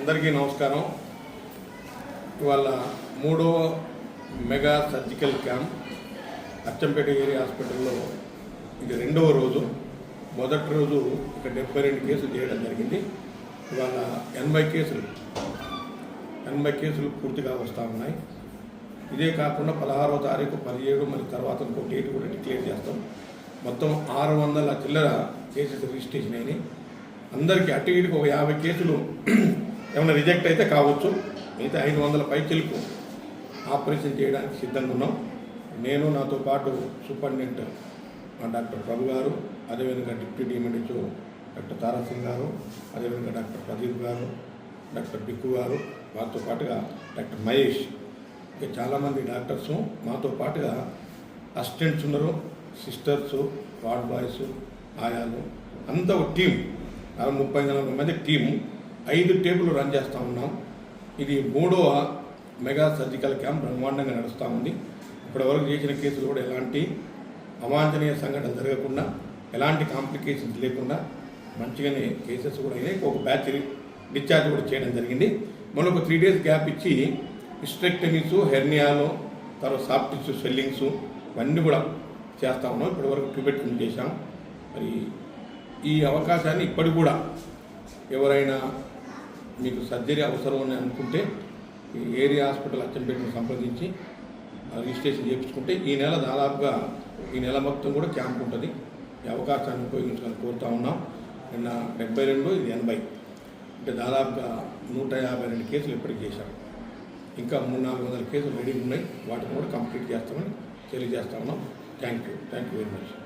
అందరికీ నమస్కారం. ఇవాళ మూడవ mega surgical camp. Achampet area హాస్పిటల్లో ఇది రెండవ రోజు. మొదటి రోజు ఇక్కడ డెబ్బై రెండు కేసులు చేయడం జరిగింది. ఇవాళ ఎనభై కేసులు ఎనభై కేసులు పూర్తిగా వస్తూ ఉన్నాయి. ఇదే కాకుండా పదహారవ తారీఖు పదిహేడు మరి తర్వాత ఇంకో డేట్ కూడా డిక్లేర్ చేస్తాం. మొత్తం ఆరు వందల చిల్లర కేసెస్ రిజిస్ట్రేషన్ అయినాయి. అందరికీ అటు ఇటుకు ఒక యాభై కేసులు ఏమైనా రిజెక్ట్ అయితే కావచ్చు. మిగతా ఐదు వందల పైచిలకు ఆపరేషన్ చేయడానికి సిద్ధంగా ఉన్నాం. నేను నాతో పాటు సూపరింటెండెంట్ మా డాక్టర్ ప్రభు గారు అదేవిధంగా డిప్యూటీ డిఎండిచో డాక్టర్ తారాసింగ్ గారు అదేవిధంగా డాక్టర్ ప్రదీప్ గారు డాక్టర్ బిక్కు గారు వారితో పాటుగా డాక్టర్ మహేష్. ఇంకా చాలామంది డాక్టర్స్ మాతో పాటుగా అసిస్టెంట్స్ ఉన్నారు. సిస్టర్స్ వార్డ్ బాయ్స్ ఆయాలు అంతా ఒక టీం. ఆ ముప్పై నలభై మంది టీము ఐదు టేబుల్ రన్ చేస్తూ ఉన్నాం. ఇది మూడవ మెగా సర్జికల్ క్యాంప్ బ్రహ్మాండంగా నడుస్తూ ఉంది. ఇప్పటివరకు చేసిన కేసులు కూడా ఎలాంటి అవాంఛనీయ సంఘటన జరగకుండా ఎలాంటి కాంప్లికేషన్స్ లేకుండా మంచిగానే కేసెస్ కూడా అయినాయి. ఒక బ్యాచ్ డిశ్చార్జ్ కూడా చేయడం జరిగింది. మనం ఒక త్రీ డేస్ గ్యాప్ ఇచ్చి హిస్ట్రెక్టమీస్ హెర్నియాలు తర్వాత సాఫ్ట్ టిష్యూ స్వెల్లింగ్స్ ఇవన్నీ కూడా చేస్తా ఉన్నాం. ఇప్పటివరకు ట్యూబెట్ని చేశాం. మరి ఈ అవకాశాన్ని ఇప్పటికి కూడా ఎవరైనా మీకు సర్జరీ అవసరం అని అనుకుంటే ఈ ఏరియా హాస్పిటల్ అచ్చంపేటను సంప్రదించి రిజిస్ట్రేషన్ చేయించుకుంటే ఈ నెల దాదాపుగా ఈ నెల మొత్తం కూడా క్యాంప్ ఉంటుంది. ఈ అవకాశాన్ని ఉపయోగించుకొని కోరుతా ఉన్నాం. నిన్న డెబ్బై రెండు ఇది ఎనభై. అంటే దాదాపుగా నూట యాభై రెండు కేసులు ఇప్పటికి చేశాం ఇంకా మూడు నాలుగు వందల కేసులు రెడీ ఉన్నాయి. వాటిని కూడా కంప్లీట్ చేస్తామని తెలియజేస్తా ఉన్నాం. Thank you. Thank you very much.